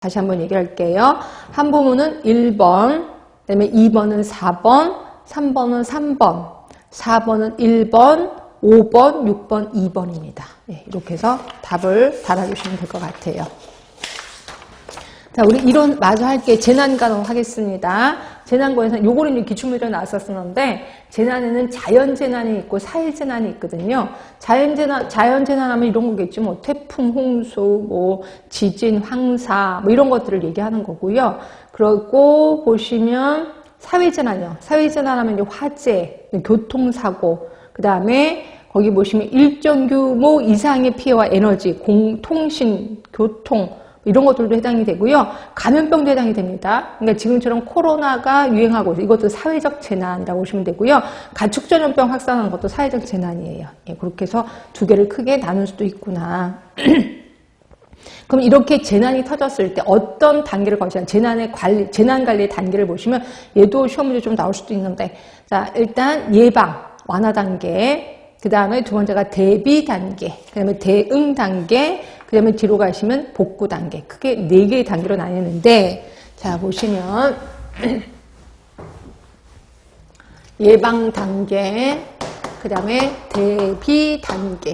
다시 한번 얘기할게요. 한 부문은 1번, 그 다음에 2번은 4번, 3번은 3번, 4번은 1번, 5번, 6번, 2번입니다. 네, 이렇게 해서 답을 달아주시면 될 것 같아요. 자, 우리 이론 마저 할게 재난간호 하겠습니다. 재난관에서 요거는 기출문제로 나왔었었는데 재난에는 자연 재난이 있고 사회 재난이 있거든요. 자연 재난, 자연 재난하면 이런 거겠죠. 뭐 태풍, 홍수, 뭐 지진, 황사 뭐 이런 것들을 얘기하는 거고요. 그리고 보시면 사회 재난이요. 사회 재난하면 이제 화재, 교통사고, 그 다음에 거기 보시면 일정 규모 이상의 피해와 에너지, 공, 통신, 교통, 이런 것들도 해당이 되고요. 감염병도 해당이 됩니다. 그러니까 지금처럼 코로나가 유행하고 이것도 사회적 재난이라고 보시면 되고요. 가축전염병 확산하는 것도 사회적 재난이에요. 예, 그렇게 해서 두 개를 크게 나눌 수도 있구나. 그럼 이렇게 재난이 터졌을 때 어떤 단계를 거치냐 재난의 관리, 재난 관리의 단계를 보시면 얘도 시험 문제 좀 나올 수도 있는데 자 일단 예방, 완화 단계, 그 다음에 두 번째가 대비 단계, 그 다음에 대응 단계, 그 다음에 뒤로 가시면 복구 단계. 크게 네 개의 단계로 나뉘는데, 자, 보시면, 예방 단계, 그 다음에 대비 단계,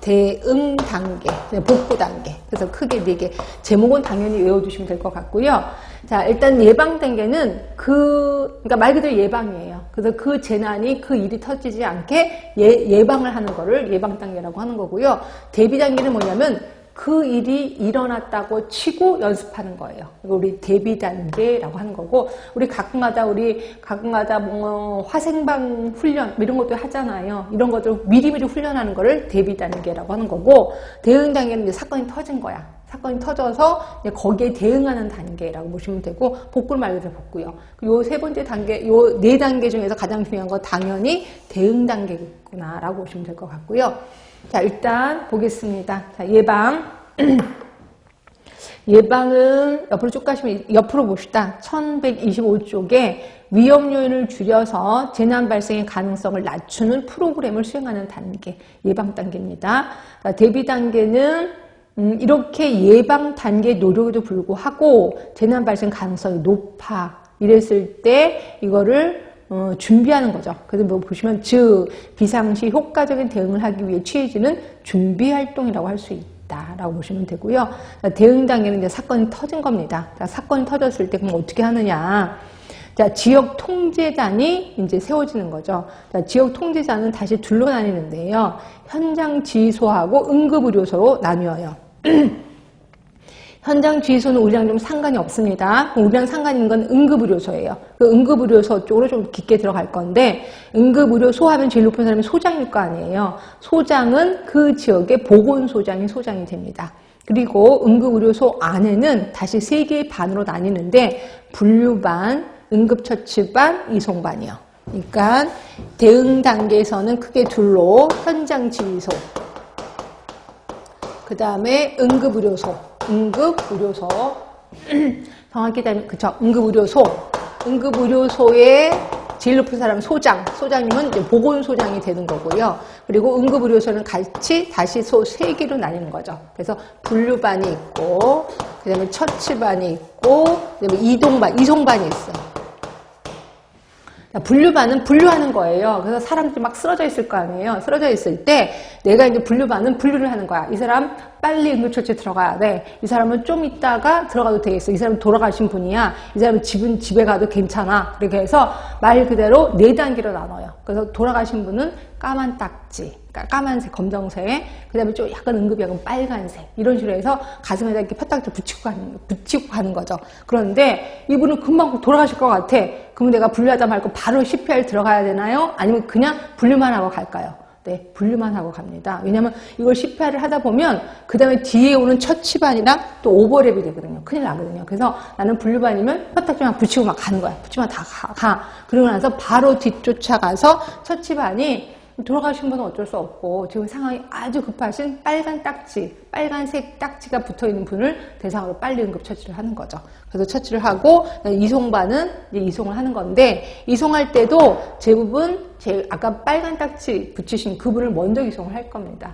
대응 단계, 복구 단계. 그래서 크게 네 개. 제목은 당연히 외워두시면 될 것 같고요. 자, 일단 예방 단계는 그, 그러니까 말 그대로 예방이에요. 그래서 그 재난이 그 일이 터지지 않게 예, 예방을 하는 거를 예방 단계라고 하는 거고요. 대비 단계는 뭐냐면 그 일이 일어났다고 치고 연습하는 거예요. 우리 대비 단계라고 하는 거고, 우리 가끔가다 우리 가끔가다 뭐 화생방 훈련 뭐 이런 것도 하잖아요. 이런 것들 미리미리 훈련하는 거를 대비 단계라고 하는 거고, 대응 단계는 이제 사건이 터진 거야. 사건이 터져서 거기에 대응하는 단계라고 보시면 되고 복구를 말 그대로 복구요. 요 세 번째 단계, 요 네 단계 중에서 가장 중요한 건 당연히 대응 단계구나라고 보시면 될 것 같고요. 자, 일단 보겠습니다. 자, 예방. 예방은 옆으로 쭉 가시면 옆으로 봅시다. 1125쪽에 위험 요인을 줄여서 재난 발생의 가능성을 낮추는 프로그램을 수행하는 단계, 예방 단계입니다. 자, 대비 단계는 음, 이렇게 예방 단계 노력에도 불구하고 재난 발생 가능성이 높아 이랬을 때 이거를 어, 준비하는 거죠. 그래서 뭐 보시면 즉 비상시 효과적인 대응을 하기 위해 취해지는 준비 활동이라고 할 수 있다 라고 보시면 되고요. 대응 단계는 이제 사건이 터진 겁니다. 자, 사건이 터졌을 때 그럼 어떻게 하느냐? 자, 지역 통제단이 이제 세워지는 거죠. 자, 지역 통제단은 다시 둘로 나뉘는데요. 현장 지휘소하고 응급의료소로 나뉘어요. 현장 주의소는 우리랑 좀 상관이 없습니다. 우리랑 상관 있는 건 응급의료소예요. 그 응급의료소 쪽으로 좀 깊게 들어갈 건데 응급의료소 하면 제일 높은 사람이 소장일 거 아니에요. 소장은 그 지역의 보건소장이 소장이 됩니다. 그리고 응급의료소 안에는 다시 세 개의 반으로 나뉘는데 분류반, 응급처치반, 이송반이요. 그러니까 대응 단계에서는 크게 둘로 현장 지휘소, 그 다음에 응급의료소, 응급의료소, 정확히 되면 그쵸 응급의료소, 응급의료소의 제일 높은 사람 소장, 소장님은 이제 보건소장이 되는 거고요. 그리고 응급의료소는 같이 다시 소 세 개로 나뉘는 거죠. 그래서 분류반이 있고, 그 다음에 처치반이 있고, 그 다음에 이동반, 이송반이 있어요. 분류반은 분류하는 거예요. 그래서 사람들이 막 쓰러져 있을 거 아니에요. 쓰러져 있을 때 내가 이제 분류반은 분류를 하는 거야. 이 사람 빨리 응급처치 들어가야 돼. 이 사람은 좀 있다가 들어가도 되겠어. 이 사람은 돌아가신 분이야. 이 사람은 집은 집에 가도 괜찮아. 그렇게 해서 말 그대로 네 단계로 나눠요. 그래서 돌아가신 분은 까만 딱지, 그러니까 까만색, 검정색, 그 다음에 좀 약간 응급이 약간 빨간색, 이런 식으로 해서 가슴에다 이렇게 펴딱지 붙이고 가는, 붙이고 가는 거죠. 그런데 이분은 금방 돌아가실 것 같아. 그러면 내가 분류하자 말고 바로 CPR 들어가야 되나요? 아니면 그냥 분류만 하고 갈까요? 네, 분류만 하고 갑니다. 왜냐면 이걸 CPR을 하다 보면 그 다음에 뒤에 오는 처치반이랑 또 오버랩이 되거든요. 큰일 나거든요. 그래서 나는 분류반이면 펴딱지만 붙이고 막 가는 거야. 붙이면 다 가. 가. 그러고 나서 바로 뒤쫓아가서 처치반이 돌아가신 분은 어쩔 수 없고 지금 상황이 아주 급하신 빨간 딱지, 빨간색 딱지가 붙어있는 분을 대상으로 빨리 응급처치를 하는 거죠. 그래서 처치를 하고 이송반은 이제 이송을 하는 건데 이송할 때도 대부분 제 아까 빨간 딱지 붙이신 그분을 먼저 이송을 할 겁니다.